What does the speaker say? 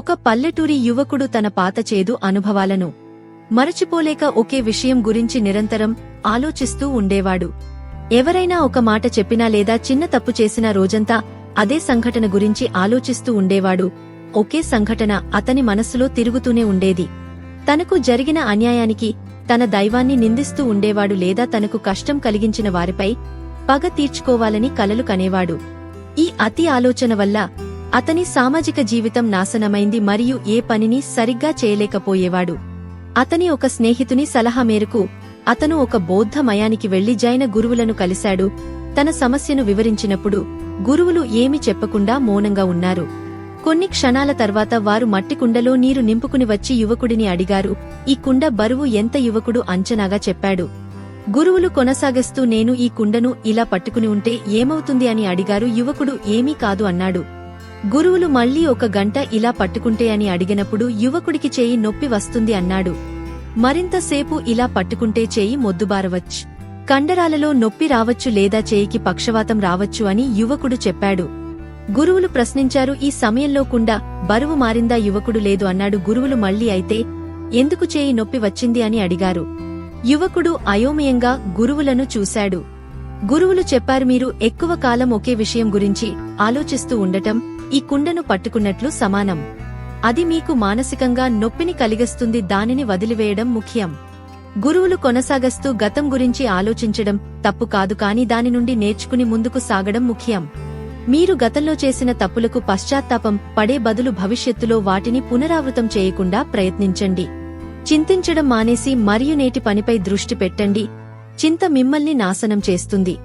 ఒక పల్లెటూరి యువకుడు తన పాత చేదు అనుభవాలను మరచిపోలేక ఒకే విషయం గురించి నిరంతరం ఆలోచిస్తూ ఉండేవాడు. ఎవరైనా ఒక మాట చెప్పినా లేదా చిన్న తప్పు చేసినా రోజంతా అదే సంఘటన గురించి ఆలోచిస్తూ ఉండేవాడు. ఒకే సంఘటన అతని మనస్సులో తిరుగుతూనే ఉండేది. తనకు జరిగిన అన్యాయానికి తన దైవాన్ని నిందిస్తూ ఉండేవాడు లేదా తనకు కష్టం కలిగించిన వారిపై పగ తీర్చుకోవాలని కలలు కనేవాడు. ఈ అతి ఆలోచన వల్ల అతని సామాజిక జీవితం నాశనమైంది మరియు ఏ పనిని సరిగ్గా చేయలేకపోయేవాడు. అతని ఒక స్నేహితుని సలహా మేరకు అతను ఒక బౌద్ధమయానికి వెళ్ళి జైన గురువులను కలిశాడు. తన సమస్యను వివరించినప్పుడు గురువులు ఏమి చెప్పకుండా మౌనంగా ఉన్నారు. కొన్ని క్షణాల తర్వాత వారు మట్టి కుండలో నీరు నింపుకుని వచ్చి యువకుడిని అడిగారు. ఈ కుండ బరువు ఎంత యువకుడు అంచనాగా చెప్పాడు. గురువులు కొనసాగిస్తూ నేను ఈ కుండను ఇలా పట్టుకుని ఉంటే ఏమవుతుంది అని అడిగారు. యువకుడు ఏమీ కాదు అన్నాడు. గురువులు మళ్ళీ ఒక గంట ఇలా పట్టుకుంటే అని అడిగినప్పుడు యువకుడికి చేయి నొప్పి వస్తుంది అన్నాడు. మరింతసేపు ఇలా పట్టుకుంటే చేయి మొద్దుబారవచ్చు. కండరాలలో నొప్పి రావచ్చు లేదా చేయికి పక్షవాతం రావచ్చు అని యువకుడు చెప్పాడు. గురువులు ప్రశ్నించారు ఈ సమయంలో కుండా బరువు మారిందా యువకుడు లేదు అన్నాడు గురువులు మళ్ళీ అయితే ఎందుకు చేయి నొప్పి వచ్చింది అని అడిగారు. యువకుడు అయోమయంగా గురువులను చూశాడు. గురువులు చెప్పారు మీరు ఎక్కువ కాలం ఒకే విషయం గురించి ఆలోచిస్తూ ఉండటం ఈ కుండను పట్టుకున్నట్లు సమానం. అది మీకు మానసికంగా నొప్పిని కలిగిస్తుంది దానిని వదిలివేయడం ముఖ్యం. గురువులు కొనసాగస్తూ గతం గురించి ఆలోచించడం తప్పు కాదు కాని దాని నుండి నేర్చుకుని ముందుకు సాగడం ముఖ్యం. మీరు గతంలో చేసిన తప్పులకు పశ్చాత్తాపం పడే బదులు భవిష్యత్తులో వాటిని పునరావృతం చేయకుండా ప్రయత్నించండి. చింతించడం మానేసి మరియు నేటి పనిపై దృష్టి పెట్టండి. చింత మిమ్మల్ని నాశనం చేస్తుంది.